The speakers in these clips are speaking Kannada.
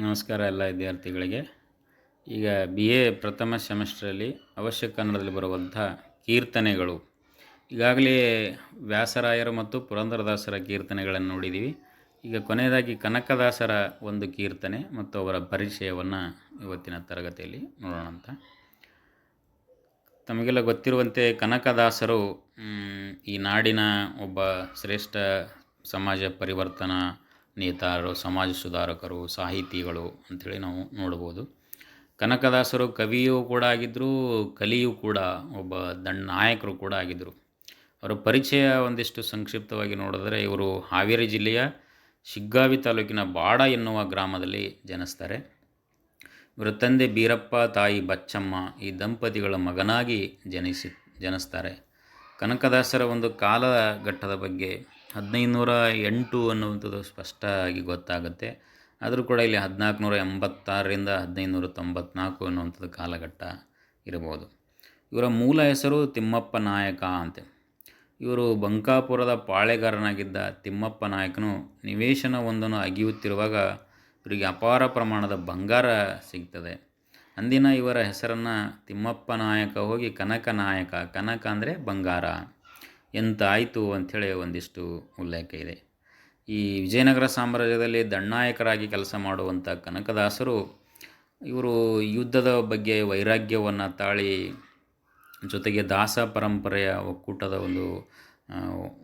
ನಮಸ್ಕಾರ ಎಲ್ಲ ವಿದ್ಯಾರ್ಥಿಗಳಿಗೆ. ಈಗ ಬಿ ಎ ಪ್ರಥಮ ಸೆಮಿಸ್ಟ್ರಲ್ಲಿ ಅವಶ್ಯ ಕನ್ನಡದಲ್ಲಿ ಬರುವಂಥ ಕೀರ್ತನೆಗಳು. ಈಗಾಗಲೇ ವ್ಯಾಸರಾಯರು ಮತ್ತು ಪುರಂದರದಾಸರ ಕೀರ್ತನೆಗಳನ್ನು ನೋಡಿದ್ದೀವಿ. ಈಗ ಕೊನೆಯದಾಗಿ ಕನಕದಾಸರ ಒಂದು ಕೀರ್ತನೆ ಮತ್ತು ಅವರ ಪರಿಚಯವನ್ನು ಇವತ್ತಿನ ತರಗತಿಯಲ್ಲಿ ನೋಡೋಣ ಅಂತ. ತಮಗೆಲ್ಲ ಗೊತ್ತಿರುವಂತೆ ಕನಕದಾಸರು ಈ ನಾಡಿನ ಒಬ್ಬ ಶ್ರೇಷ್ಠ ಸಮಾಜ ಪರಿವರ್ತನಾ ನೇತಾರರು, ಸಮಾಜ ಸುಧಾರಕರು, ಸಾಹಿತಿಗಳು ಅಂಥೇಳಿ ನಾವು ನೋಡ್ಬೋದು. ಕನಕದಾಸರು ಕವಿಯೂ ಕೂಡ ಆಗಿದ್ದರು ಕಲಿಯೂ ಕೂಡ, ಒಬ್ಬ ದಂಡ ನಾಯಕರು ಕೂಡ ಆಗಿದ್ದರು ಅವರ ಪರಿಚಯ ಒಂದಿಷ್ಟು ಸಂಕ್ಷಿಪ್ತವಾಗಿ ನೋಡಿದ್ರೆ ಇವರು ಹಾವೇರಿ ಜಿಲ್ಲೆಯ ಶಿಗ್ಗಾವಿ ತಾಲೂಕಿನ ಬಾಡ ಎನ್ನುವ ಗ್ರಾಮದಲ್ಲಿ ಜನಿಸ್ತಾರೆ. ಇವರ ತಂದೆ ಬೀರಪ್ಪ, ತಾಯಿ ಬಚ್ಚಮ್ಮ ಈ ದಂಪತಿಗಳ ಮಗನಾಗಿ ಜನಿಸಿ, ಜನಿಸ್ತಾರೆ. ಕನಕದಾಸರ ಒಂದು ಕಾಲಘಟ್ಟದ ಬಗ್ಗೆ ಹದಿನೈದುನೂರ ಎಂಟು ಅನ್ನುವಂಥದ್ದು ಸ್ಪಷ್ಟ ಆಗಿ ಗೊತ್ತಾಗುತ್ತೆ. ಆದರೂ ಕೂಡ ಇಲ್ಲಿ ಹದಿನಾಲ್ಕು ನೂರ ಎಂಬತ್ತಾರರಿಂದ ಹದಿನೈದುನೂರ ತೊಂಬತ್ನಾಲ್ಕು ಅನ್ನುವಂಥದ್ದು ಕಾಲಘಟ್ಟ ಇರಬಹುದು. ಇವರ ಮೂಲ ಹೆಸರು ತಿಮ್ಮಪ್ಪ ನಾಯಕ ಅಂತೆ. ಇವರು ಬಂಕಾಪುರದ ಪಾಳೆಗಾರನಾಗಿದ್ದ ತಿಮ್ಮಪ್ಪ ನಾಯಕನು ನಿವೇಶನವೊಂದನ್ನು ಅಗಿಯುತ್ತಿರುವಾಗ ಇವರಿಗೆ ಅಪಾರ ಪ್ರಮಾಣದ ಬಂಗಾರ ಸಿಗ್ತದೆ. ಅಂದಿನ ಇವರ ಹೆಸರನ್ನು ತಿಮ್ಮಪ್ಪ ನಾಯಕ ಹೋಗಿ ಕನಕ ನಾಯಕ, ಕನಕ ಅಂದರೆ ಬಂಗಾರ. ಎಂತ ಆಯಿತು ಅಂಥೇಳಿ ಒಂದಿಷ್ಟು ಉಲ್ಲೇಖ ಇದೆ. ಈ ವಿಜಯನಗರ ಸಾಮ್ರಾಜ್ಯದಲ್ಲಿ ದಂಡನಾಯಕರಾಗಿ ಕೆಲಸ ಮಾಡುವಂಥ ಕನಕದಾಸರು, ಇವರು ಯುದ್ಧದ ಬಗ್ಗೆ ವೈರಾಗ್ಯವನ್ನು ತಾಳಿ ಜೊತೆಗೆ ದಾಸ ಪರಂಪರೆಯ ಒಕ್ಕೂಟದ ಒಂದು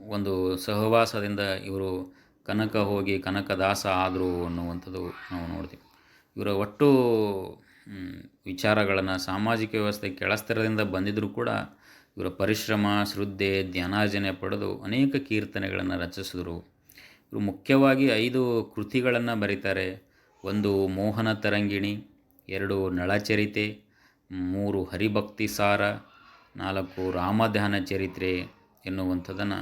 ಒಂದು ಸಹವಾಸದಿಂದ ಇವರು ಕನಕ ಹೋಗಿ ಕನಕದಾಸ ಆದರು ಅನ್ನುವಂಥದ್ದು ನಾವು ನೋಡ್ತೀವಿ. ಇವರ ಒಟ್ಟು ವಿಚಾರಗಳನ್ನು ಸಾಮಾಜಿಕ ವ್ಯವಸ್ಥೆ ಕೆಳಸ್ತರದಿಂದ ಬಂದಿದ್ದರೂ ಕೂಡ ಇವರ ಪರಿಶ್ರಮ ಶ್ರದ್ಧೆ, ಧ್ಯಾನಾರ್ಜನೆ ಪಡೆದು ಅನೇಕ ಕೀರ್ತನೆಗಳನ್ನು ರಚಿಸಿದರು. ಇವರು ಮುಖ್ಯವಾಗಿ ಐದು ಕೃತಿಗಳನ್ನು ಬರೀತಾರೆ. ಒಂದು ಮೋಹನ ತರಂಗಿಣಿ, ಎರಡು ನಳಚರಿತೆ, ಮೂರು ಹರಿಭಕ್ತಿ ಸಾರ, ನಾಲ್ಕು ರಾಮಧ್ಯಾನ ಚರಿತ್ರೆ ಎನ್ನುವಂಥದ್ದನ್ನು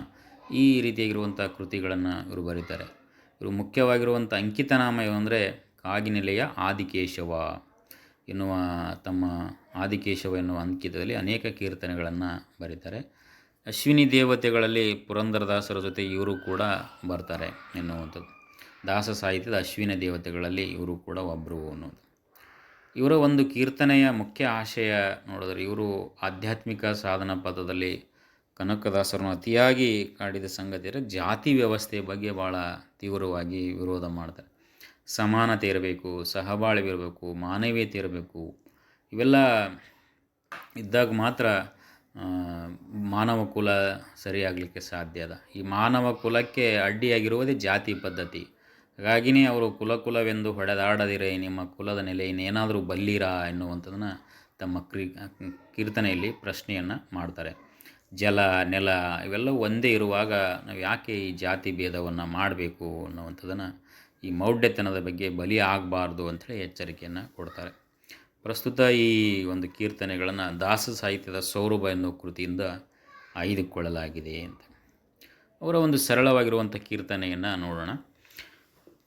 ಈ ರೀತಿಯಾಗಿರುವಂಥ ಕೃತಿಗಳನ್ನು ಇವರು ಬರೀತಾರೆ. ಇವರು ಮುಖ್ಯವಾಗಿರುವಂಥ ಅಂಕಿತನಾಮ ಅಂದರೆ ಕಾಗಿನೆಲೆಯ ಆದಿಕೇಶವ. ಎನ್ನುವ ತಮ್ಮ ಆದಿಕೇಶವ ಎನ್ನುವ ಅಂಕಿತದಲ್ಲಿ ಅನೇಕ ಕೀರ್ತನೆಗಳನ್ನು ಬರೀತಾರೆ. ಅಶ್ವಿನಿ ದೇವತೆಗಳಲ್ಲಿ ಪುರಂದರದಾಸರ ಜೊತೆ ಇವರು ಕೂಡ ಬರ್ತಾರೆ ಎನ್ನುವಂಥದ್ದು. ದಾಸ ಸಾಹಿತ್ಯದ ಅಶ್ವಿನಿ ದೇವತೆಗಳಲ್ಲಿ ಇವರು ಕೂಡ ಒಬ್ಬರು ಅನ್ನೋದು ಇವರ ಒಂದು ಕೀರ್ತನೆಯ ಮುಖ್ಯ ಆಶಯ ನೋಡಿದ್ರೆ ಇವರು ಆಧ್ಯಾತ್ಮಿಕ ಸಾಧನ ಪದದಲ್ಲಿ ಕನಕದಾಸರನ್ನು ಅತಿಯಾಗಿ ಕಾಡಿದ ಸಂಗತಿ ಅಂದರೆ ಜಾತಿ ವ್ಯವಸ್ಥೆ ಬಗ್ಗೆ ಭಾಳ ತೀವ್ರವಾಗಿ ವಿರೋಧ ಮಾಡ್ತಾರೆ. ಸಮಾನತೆ ಇರಬೇಕು, ಸಹಬಾಳ್ವೆ ಇರಬೇಕು, ಮಾನವೀಯತೆ ಇರಬೇಕು. ಇವೆಲ್ಲ ಇದ್ದಾಗ ಮಾತ್ರ ಮಾನವ ಕುಲ ಸರಿಯಾಗಲಿಕ್ಕೆ ಸಾಧ್ಯ ಅದ. ಈ ಮಾನವ ಕುಲಕ್ಕೆ ಅಡ್ಡಿಯಾಗಿರುವುದೇ ಜಾತಿ ಪದ್ಧತಿ. ಹಾಗಾಗಿನೇ ಅವರು ಕುಲ ಕುಲವೆಂದು ಹೊಡೆದಾಡದಿರೆ, ನಿಮ್ಮ ಕುಲದ ನೆಲೆ ಇನ್ನೇನಾದರೂ ಬಲ್ಲೀರಾ ಎನ್ನುವಂಥದ್ದನ್ನು ತಮ್ಮ ಕ್ರಿ, ಕೀರ್ತನೆಯಲ್ಲಿ ಪ್ರಶ್ನೆಯನ್ನು ಮಾಡ್ತಾರೆ. ಜಲ, ನೆಲ ಇವೆಲ್ಲ ಒಂದೇ ಇರುವಾಗ ನಾವು ಯಾಕೆ ಈ ಜಾತಿ ಭೇದವನ್ನು ಮಾಡಬೇಕು ಅನ್ನುವಂಥದ್ದನ್ನು ಈ ಮೌಢ್ಯತನದ ಬಗ್ಗೆ ಬಲಿ ಆಗಬಾರ್ದು ಅಂಥೇಳಿ ಎಚ್ಚರಿಕೆಯನ್ನು ಕೊಡ್ತಾರೆ. ಪ್ರಸ್ತುತ ಈ ಒಂದು ಕೀರ್ತನೆಗಳನ್ನು ದಾಸ ಸಾಹಿತ್ಯದ ಸೌರಭ ಎನ್ನುವ ಕೃತಿಯಿಂದ ಆಯ್ದುಕೊಳ್ಳಲಾಗಿದೆ ಅಂತ. ಅವರ ಒಂದು ಸರಳವಾಗಿರುವಂಥ ಕೀರ್ತನೆಯನ್ನು ನೋಡೋಣ.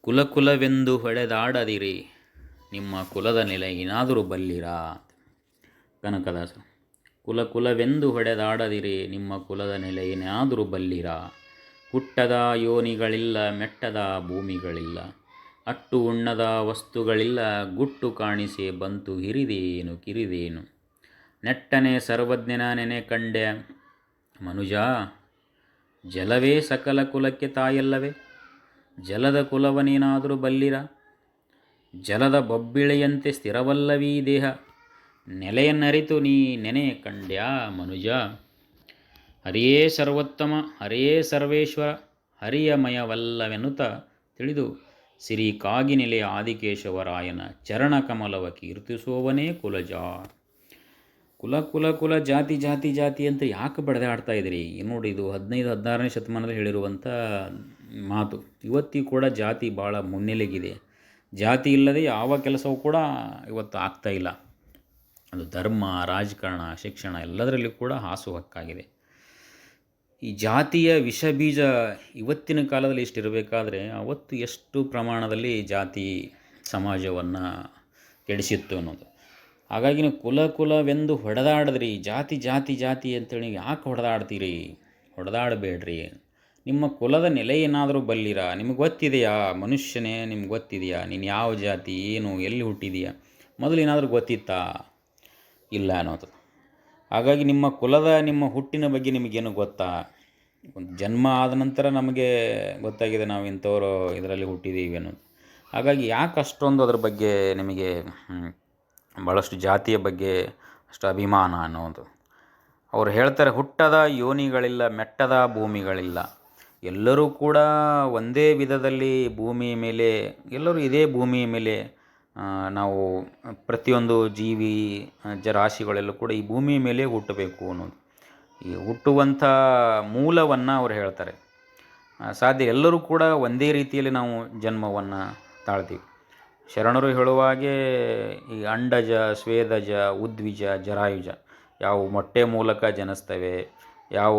ಕುಲಕುಲವೆಂದು ಹೊಡೆದಾಡದಿರಿ, ನಿಮ್ಮ ಕುಲದ ನೆಲೆ ಏನಾದರೂ ಬಲ್ಲಿರಾ ಕನಕದಾಸ ಕುಲಕುಲವೆಂದು ಹೊಡೆದಾಡದಿರಿ, ನಿಮ್ಮ ಕುಲದ ನೆಲೆ ಏನಾದರೂ ಬಲ್ಲಿರಾ? ಹುಟ್ಟದ ಯೋನಿಗಳಿಲ್ಲ, ಮೆಟ್ಟದ ಭೂಮಿಗಳಿಲ್ಲ. ಅಟ್ಟು ಉಣ್ಣದ ವಸ್ತುಗಳಿಲ್ಲ, ಗುಟ್ಟು ಕಾಣಿಸಿ ಬಂತು, ಹಿರಿದೇನು, ಕಿರಿದೇನು. ನೆಟ್ಟನೆ ಸರ್ವಜ್ಞನ ನೆನೆ ಕಂಡೆ. ಮನುಜ, ಜಲವೇ ಸಕಲ ಕುಲಕ್ಕೆ ತಾಯಲ್ಲವೇ? ಜಲದ ಕುಲವನೇನಾದರೂ ಬಲ್ಲಿರ? ಜಲದ ಬೊಬ್ಬಿಳೆಯಂತೆ ಸ್ಥಿರವಲ್ಲವೀ ದೇಹ? ನೆಲೆಯನ್ನರಿತು ನೀ ನೆನೆ ಕಂಡ್ಯಾ ಮನುಜ? ಹರಿಯೇ ಸರ್ವೋತ್ತಮ, ಹರಿಯೇ ಸರ್ವೇಶ್ವರ, ಹರಿಯಮಯವಲ್ಲವೆನ್ನುತ್ತ ತಿಳಿದು ಸಿರಿ ಕಾಗಿನೆಲೆಯ ಆದಿಕೇಶವರಾಯನ ಚರಣಕಮಲವ ಕೀರ್ತಿಸುವವನೇ ಕುಲಜ. ಕುಲ ಕುಲ ಕುಲ, ಜಾತಿ ಜಾತಿ ಜಾತಿ ಅಂತ ಯಾಕೆ ಬಡದಾಡ್ತಾ ಇದ್ರಿ ನೋಡಿ ಇದು ಹದಿನೈದು, ಹದಿನಾರನೇ ಶತಮಾನದಲ್ಲಿ ಹೇಳಿರುವಂಥ ಮಾತು. ಇವತ್ತಿಗೂ ಕೂಡ ಜಾತಿ ಭಾಳ ಮುನ್ನೆಲೆಗಿದೆ. ಜಾತಿ ಇಲ್ಲದೆ ಯಾವ ಕೆಲಸವೂ ಕೂಡ ಇವತ್ತು ಆಗ್ತಾ ಇಲ್ಲ. ಅದು ಧರ್ಮ, ರಾಜಕಾರಣ, ಶಿಕ್ಷಣ ಎಲ್ಲದರಲ್ಲಿ ಕೂಡ ಹಾಸುಹಕ್ಕಾಗಿದೆ ಈ ಜಾತಿಯ ವಿಷಬೀಜ ಇವತ್ತಿನ ಕಾಲದಲ್ಲಿ ಇಷ್ಟಿರಬೇಕಾದ್ರೆ ಅವತ್ತು ಎಷ್ಟು ಪ್ರಮಾಣದಲ್ಲಿ ಜಾತಿ ಸಮಾಜವನ್ನು ಕೆಡಿಸಿತ್ತು ಅನ್ನೋದು. ಹಾಗಾಗಿ ನೀವು ಕುಲ ಕುಲವೆಂದು ಹೊಡೆದಾಡಿದ್ರಿ, ಜಾತಿ ಜಾತಿ ಜಾತಿ ಅಂತೇಳಿ ಯಾಕೆ ಹೊಡೆದಾಡ್ತೀರಿ? ಹೊಡೆದಾಡಬೇಡ್ರಿ. ನಿಮ್ಮ ಕುಲದ ನೆಲೆ ಏನಾದರೂ ಬಲ್ಲಿರಾ? ನಿಮಗೆ ಗೊತ್ತಿದೆಯಾ? ಮನುಷ್ಯನೇ ನಿಮ್ಗೆ ಗೊತ್ತಿದೆಯಾ? ನೀನು ಯಾವ ಜಾತಿ, ಏನು, ಎಲ್ಲಿ ಹುಟ್ಟಿದೆಯಾ? ಮೊದಲು ಏನಾದರೂ ಗೊತ್ತಿತ್ತಾ? ಇಲ್ಲ ಅನ್ನೋದು. ಹಾಗಾಗಿ ನಿಮ್ಮ ಕುಲದ, ನಿಮ್ಮ ಹುಟ್ಟಿನ ಬಗ್ಗೆ ನಿಮಗೇನು ಗೊತ್ತಾ? ಒಂದು ಜನ್ಮ ಆದ ನಂತರ ನಮಗೆ ಗೊತ್ತಾಗಿದೆ ನಾವು ಇಂಥವರು ಇದರಲ್ಲಿ ಹುಟ್ಟಿದ್ದೀವಿ ಅನ್ನೋದು. ಹಾಗಾಗಿ ಯಾಕೆ ಅಷ್ಟೊಂದು ಅದ್ರ ಬಗ್ಗೆ ನಿಮಗೆ ಭಾಳಷ್ಟು ಜಾತಿಯ ಬಗ್ಗೆ ಅಷ್ಟು ಅಭಿಮಾನ ಅನ್ನೋದು? ಅವ್ರು ಹೇಳ್ತಾರೆ, ಹುಟ್ಟದ ಯೋನಿಗಳಿಲ್ಲ, ಮೆಟ್ಟದ ಭೂಮಿಗಳಿಲ್ಲ. ಎಲ್ಲರೂ ಕೂಡ ಒಂದೇ ವಿಧದಲ್ಲಿ ಭೂಮಿಯ ಮೇಲೆ, ಎಲ್ಲರೂ ಇದೇ ಭೂಮಿಯ ಮೇಲೆ ನಾವು ಪ್ರತಿಯೊಂದು ಜೀವಿ ಜರಾಶಿಗಳೆಲ್ಲೂ ಕೂಡ ಈ ಭೂಮಿಯ ಮೇಲೆ ಹುಟ್ಟಬೇಕು ಅನ್ನೋದು. ಈ ಹುಟ್ಟುವಂಥ ಮೂಲವನ್ನು ಅವ್ರು ಹೇಳ್ತಾರೆ. ಸಾಧ್ಯ ಎಲ್ಲರೂ ಕೂಡ ಒಂದೇ ರೀತಿಯಲ್ಲಿ ನಾವು ಜನ್ಮವನ್ನು ತಾಳ್ತೀವಿ. ಶರಣರು ಹೇಳುವ ಹಾಗೆ ಈ ಅಂಡಜ, ಸ್ವೇದಜ, ಉದ್ವಿಜ, ಜರಾಯುಜ ಯಾವ ಮೊಟ್ಟೆ ಮೂಲಕ ಜನಿಸ್ತವೆ, ಯಾವ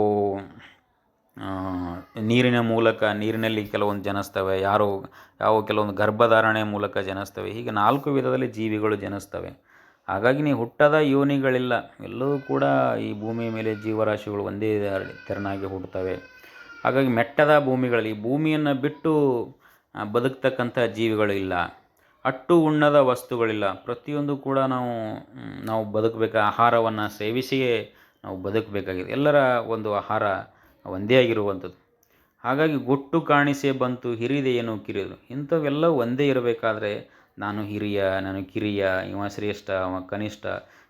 ನೀರಿನ ಮೂಲಕ ನೀರಿನಲ್ಲಿ ಕೆಲವೊಂದು ಜನಿಸ್ತವೆ, ಯಾರು, ಯಾವ ಕೆಲವೊಂದು ಗರ್ಭಧಾರಣೆ ಮೂಲಕ ಜನಿಸ್ತವೆ, ಹೀಗೆ ನಾಲ್ಕು ವಿಧದಲ್ಲಿ ಜೀವಿಗಳು ಜನಿಸ್ತವೆ. ಹಾಗಾಗಿ ನೀವು ಹುಟ್ಟದ ಯೋನಿಗಳಿಲ್ಲ. ಎಲ್ಲವೂ ಕೂಡ ಈ ಭೂಮಿಯ ಮೇಲೆ ಜೀವರಾಶಿಗಳು ಒಂದೇ ತೆರನಾಗಿ ಹುಟ್ಟುತ್ತವೆ. ಹಾಗಾಗಿ ಮೆಟ್ಟದ ಭೂಮಿಗಳಲ್ಲಿ ಭೂಮಿಯನ್ನು ಬಿಟ್ಟು ಬದುಕ್ತಕ್ಕಂಥ ಜೀವಿಗಳು ಇಲ್ಲ. ಅಟ್ಟು ಉಣ್ಣದ ವಸ್ತುಗಳಿಲ್ಲ. ಪ್ರತಿಯೊಂದು ಕೂಡ ನಾವು ನಾವು ಬದುಕಬೇಕು, ಆಹಾರವನ್ನು ಸೇವಿಸಿಯೇ ನಾವು ಬದುಕಬೇಕಾಗಿದೆ. ಎಲ್ಲರ ಒಂದು ಆಹಾರ ಒಂದೇ ಆಗಿರುವಂಥದ್ದು. ಹಾಗಾಗಿ ಗುಟ್ಟು ಕಾಣಿಸೇ ಬಂತು ಹಿರಿದೆಯೇನು ಕಿರಿದು. ಇಂಥವೆಲ್ಲ ಒಂದೇ ಇರಬೇಕಾದ್ರೆ ನಾನು ಹಿರಿಯ, ನಾನು ಕಿರಿಯ, ಇವ ಶ್ರೇಷ್ಠ, ಅವ ಕನಿಷ್ಠ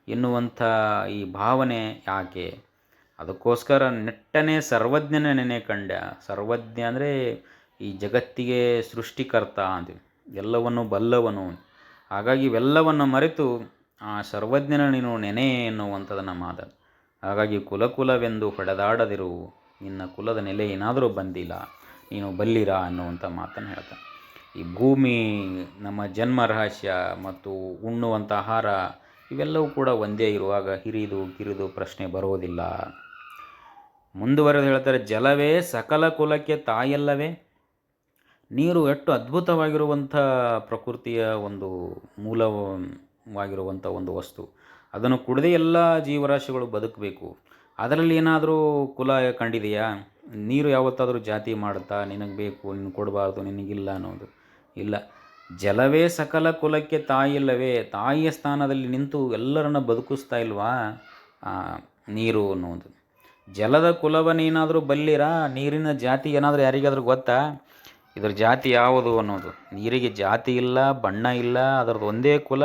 ಎನ್ನುವಂಥ ಈ ಭಾವನೆ ಯಾಕೆ? ಅದಕ್ಕೋಸ್ಕರ ನೆಟ್ಟನೆ ಸರ್ವಜ್ಞನ ನೆನೆ ಕಂಡ. ಸರ್ವಜ್ಞ ಅಂದರೆ ಈ ಜಗತ್ತಿಗೆ ಸೃಷ್ಟಿಕರ್ತ ಅಂತೀವಿ ಎಲ್ಲವನ್ನು ಬಲ್ಲವನು. ಹಾಗಾಗಿ ಇವೆಲ್ಲವನ್ನು ಮರೆತು ಆ ಸರ್ವಜ್ಞನ ನೀನು ನೆನೆ ಎನ್ನುವಂಥದ್ದನ್ನು ಮಾತ ಹಾಗಾಗಿ ಕುಲಕುಲವೆಂದು ಹೊಡೆದಾಡದಿರು. ನಿನ್ನ ಕುಲದ ನೆಲೆ ಏನಾದರೂ ಬಂದಿಲ್ಲ. ನೀನು ಬಲ್ಲಿರ ಅನ್ನುವಂಥ ಮಾತನ್ನು ಹೇಳ್ತಾನೆ. ಈ ಭೂಮಿ, ನಮ್ಮ ಜನ್ಮ ರಹಸ್ಯ ಮತ್ತು ಉಣ್ಣುವಂಥ ಆಹಾರ, ಇವೆಲ್ಲವೂ ಕೂಡ ಒಂದೇ ಇರುವಾಗ ಹಿರಿದು ಕಿರಿದು ಪ್ರಶ್ನೆ ಬರೋದಿಲ್ಲ. ಮುಂದುವರೆದು ಹೇಳ್ತಾರೆ, ಜಲವೇ ಸಕಲ ಕುಲಕ್ಕೆ ತಾಯಲ್ಲವೇ? ನೀರು ಎಷ್ಟು ಅದ್ಭುತವಾಗಿರುವಂಥ ಪ್ರಕೃತಿಯ ಒಂದು ಮೂಲವಾಗಿರುವಂಥ ಒಂದು ವಸ್ತು. ಅದನ್ನು ಕುಡದೆ ಎಲ್ಲ ಜೀವರಾಶಿಗಳು ಬದುಕಬೇಕು. ಅದರಲ್ಲಿ ಏನಾದರೂ ಕುಲ ಕಂಡಿದೆಯಾ? ನೀರು ಯಾವತ್ತಾದರೂ ಜಾತಿ ಮಾಡುತ್ತಾ? ನಿನಗೆ ಬೇಕು ನಿನಗೆ ಕೊಡಬಾರ್ದು, ನಿನಗಿಲ್ಲ ಅನ್ನೋದು. ಇಲ್ಲ. ಜಲವೇ ಸಕಲ ಕುಲಕ್ಕೆ ತಾಯಿಲ್ಲವೇ? ತಾಯಿಯ ಸ್ಥಾನದಲ್ಲಿ ನಿಂತು ಎಲ್ಲರನ್ನ ಬದುಕಿಸ್ತಾ ಇಲ್ವಾ? ನೀರು ಅನ್ನುವುದು. ಜಲದ ಕುಲವನ್ನೇನಾದರೂ ಬಲ್ಲಿರಾ? ನೀರಿನ ಜಾತಿ ಏನಾದರೂ ಯಾರಿಗಾದರೂ ಗೊತ್ತಾ? ಇದ್ರ ಜಾತಿ ಯಾವುದು ಅನ್ನೋದು ನೀರಿಗೆ ಜಾತಿ ಇಲ್ಲ, ಬಣ್ಣ ಇಲ್ಲ, ಅದರದ್ದು ಒಂದೇ ಕುಲ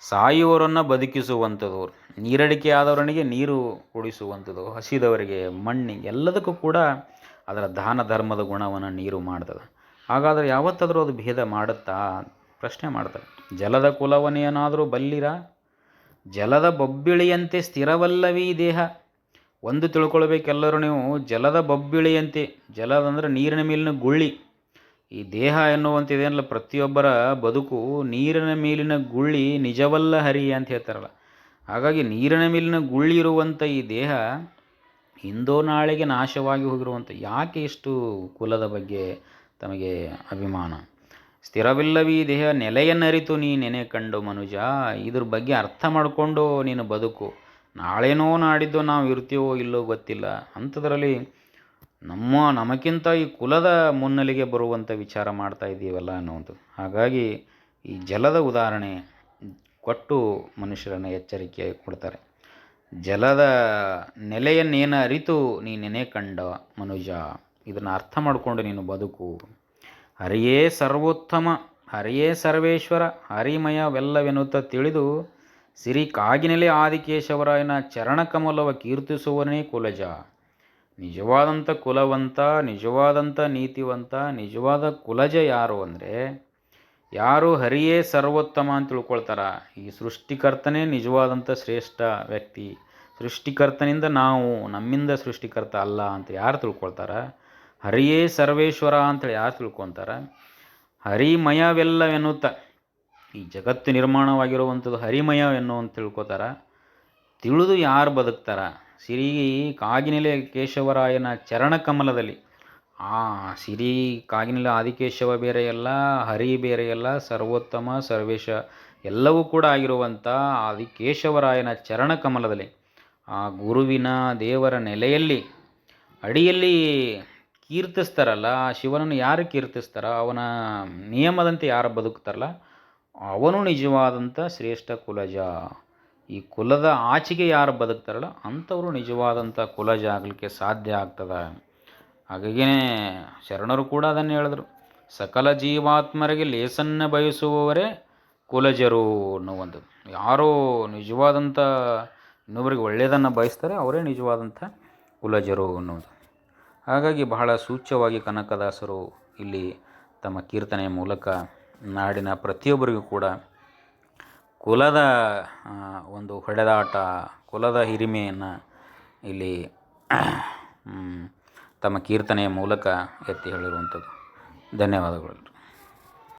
ಸಾಯುವವರನ್ನು ಬದುಕಿಸುವಂಥದ್ದು. ನೀರಡಿಕೆ ಆದವರನಿಗೆ ನೀರು ಕುಡಿಸುವಂಥದ್ದು. ಹಸಿದವರಿಗೆ ಮಣ್ಣಿಗೆ ಎಲ್ಲದಕ್ಕೂ ಕೂಡ ಅದರ ದಾನ ಧರ್ಮದ ಗುಣವನ್ನು ನೀರು ಮಾಡ್ತದೆ. ಹಾಗಾದರೆ ಯಾವತ್ತಾದರೂ ಅದು ಭೇದ ಮಾಡುತ್ತಾ? ಪ್ರಶ್ನೆ ಮಾಡ್ತಾರೆ. ಜಲದ ಕುಲವನ್ನೇನಾದರೂ ಬಲ್ಲಿರ? ಜಲದ ಬೊಬ್ಬಿಳಿಯಂತೆ ಸ್ಥಿರವಲ್ಲವೀ ದೇಹ? ಒಂದು ತಿಳ್ಕೊಳ್ಬೇಕೆಲ್ಲರೂ ನೀವು, ಜಲದ ಬೊಬ್ಬಿಳಿಯಂತೆ, ಜಲದ ಅಂದರೆ ನೀರಿನ ಮೇಲಿನ ಗುಳ್ಳಿ. ಈ ದೇಹ ಎನ್ನುವಂಥದ್ದೇನಲ್ಲ ಪ್ರತಿಯೊಬ್ಬರ ಬದುಕು ನೀರಿನ ಮೇಲಿನ ಗುಳ್ಳಿ ನಿಜವಲ್ಲ ಹರಿ ಅಂತ ಹೇಳ್ತಾರಲ್ಲ. ಹಾಗಾಗಿ ನೀರಿನ ಮೇಲಿನ ಗುಳ್ಳಿ ಇರುವಂಥ ಈ ದೇಹ ಹಿಂದೋ ನಾಳೆಗೆ ನಾಶವಾಗಿ ಹೋಗಿರುವಂಥ ಯಾಕೆ ಇಷ್ಟು ಕುಲದ ಬಗ್ಗೆ ತಮಗೆ ಅಭಿಮಾನ. ಸ್ಥಿರವಿಲ್ಲವೀ ದೇಹ ನೆಲೆಯನ್ನರಿತು ನೀ ನೆನೆ ಕಂಡು ಮನುಜ, ಇದ್ರ ಬಗ್ಗೆ ಅರ್ಥ ಮಾಡಿಕೊಂಡು ನೀನು ಬದುಕು. ನಾಳೆನೋ ನಾಡಿದ್ದು ನಾವು ಇರ್ತೀವೋ ಇಲ್ಲೋ ಗೊತ್ತಿಲ್ಲ. ಅಂಥದ್ರಲ್ಲಿ ನಮ್ಮ ನಮಗಿಂತ ಈ ಕುಲದ ಮುನ್ನೆಲೆಗೆ ಬರುವಂಥ ವಿಚಾರ ಮಾಡ್ತಾ ಇದ್ದೀವಲ್ಲ ಅನ್ನೋದು. ಹಾಗಾಗಿ ಈ ಜಲದ ಉದಾಹರಣೆ ಕೊಟ್ಟು ಮನುಷ್ಯರನ್ನು ಎಚ್ಚರಿಕೆ ಕೊಡ್ತಾರೆ. ಜಲದ ನೆಲೆಯನ್ನೇನು ಅರಿತು ನೀ ನೆನೆ ಕಂಡ ಮನುಜ? ಇದನ್ನು ಅರ್ಥ ಮಾಡಿಕೊಂಡು ನೀನು ಬದುಕು. ಹರಿಯೇ ಸರ್ವೋತ್ತಮ, ಹರಿಯೇ ಸರ್ವೇಶ್ವರ ಹರಿಮಯವೆಲ್ಲವೆನ್ನುತ್ತ ತಿಳಿದು ಸಿರಿ ಕಾಗಿನೆಲೆ ಆದಿಕೇಶವರಾಯನ ಚರಣಕಮಲವ ಕೀರ್ತಿಸುವನೇ ಕುಲಜ. ನಿಜವಾದಂಥ ಕುಲವಂತ ನಿಜವಾದಂಥ ನೀತಿವಂತ, ನಿಜವಾದ ಕುಲಜ ಯಾರು ಅಂದರೆ ಯಾರು ಹರಿಯೇ ಸರ್ವೋತ್ತಮ ಅಂತ ತಿಳ್ಕೊಳ್ತಾರ. ಈ ಸೃಷ್ಟಿಕರ್ತನೇ ನಿಜವಾದಂಥ ಶ್ರೇಷ್ಠ ವ್ಯಕ್ತಿ. ಸೃಷ್ಟಿಕರ್ತನಿಂದ ನಾವು, ನಮ್ಮಿಂದ ಸೃಷ್ಟಿಕರ್ತ ಅಲ್ಲ ಅಂತ ಯಾರು ತಿಳ್ಕೊಳ್ತಾರ? ಹರಿಯೇ ಸರ್ವೇಶ್ವರ ಅಂತೇಳಿ ಯಾರು ತಿಳ್ಕೊತಾರ? ಹರಿಮಯವೆಲ್ಲವೆನ್ನುತ್ತ. ಈ ಜಗತ್ತು ನಿರ್ಮಾಣವಾಗಿರುವಂಥದ್ದು ಹರಿಮಯ ಎನ್ನುವಂತ ತಿಳ್ಕೊತಾರ. ತಿಳಿದು ಯಾರು ಬದುಕ್ತಾರ? ಸಿರಿ ಕಾಗಿನೆಲೆ ಕೇಶವರಾಯನ ಚರಣಕಮಲದಲ್ಲಿ ಆ ಸಿರಿ ಕಾಗಿನೆಲೆ ಆದಿಕೇಶವ ಬೇರೆಯಲ್ಲ, ಹರಿ ಬೇರೆಯಲ್ಲ, ಸರ್ವೋತ್ತಮ ಸರ್ವೇಶ ಎಲ್ಲವೂ ಕೂಡ ಆಗಿರುವಂಥ ಆದಿಕೇಶವರಾಯನ ಚರಣಕಮಲದಲ್ಲಿ ಆ ಗುರುವಿನ ದೇವರ ನೆಲೆಯಲ್ಲಿ, ಅಡಿಯಲ್ಲಿ ಕೀರ್ತಿಸ್ತಾರಲ್ಲ, ಆ ಶಿವನನ್ನು ಯಾರು ಕೀರ್ತಿಸ್ತಾರ ಅವನ ನಿಯಮದಂತೆ ಯಾರು ಬದುಕ್ತಾರಲ್ಲ, ಅವನು ನಿಜವಾದಂಥ ಶ್ರೇಷ್ಠ ಕುಲಜ. ಈ ಕುಲದ ಆಚೆಗೆ ಯಾರು ಬದುಕ್ತಾರಲ್ಲ, ಅಂಥವರು ನಿಜವಾದಂಥ ಕುಲಜ ಆಗಲಿಕ್ಕೆ ಸಾಧ್ಯ ಆಗ್ತದೆ. ಹಾಗಾಗಿಯೇ ಶರಣರು ಕೂಡ ಅದನ್ನು ಹೇಳಿದ್ರು. ಸಕಲ ಜೀವಾತ್ಮರಿಗೆ ಲೇಸನ್ನ ಬಯಸುವವರೇ ಕುಲಜರು ಅನ್ನುವಂಥದ್ದು. ಯಾರು ನಿಜವಾದಂಥ ಇನ್ನೊಬ್ಬರಿಗೆ ಒಳ್ಳೆಯದನ್ನು ಬಯಸ್ತಾರೆ, ಅವರೇ ನಿಜವಾದಂಥ ಕುಲಜರು ಅನ್ನೋದು ಹಾಗಾಗಿ ಬಹಳ ಸೂಚ್ಯವಾಗಿ ಕನಕದಾಸರು ಇಲ್ಲಿ ತಮ್ಮ ಕೀರ್ತನೆಯ ಮೂಲಕ ನಾಡಿನ ಪ್ರತಿಯೊಬ್ಬರಿಗೂ ಕೂಡ ಕುಲದ ಒಂದು ಹೊಡೆದಾಟ, ಕುಲದ ಹಿರಿಮೆಯನ್ನು ಇಲ್ಲಿ ತಮ್ಮ ಕೀರ್ತನೆಯ ಮೂಲಕ ಎತ್ತಿ ಹೇಳಿರುವಂಥದ್ದು. ಧನ್ಯವಾದಗಳು.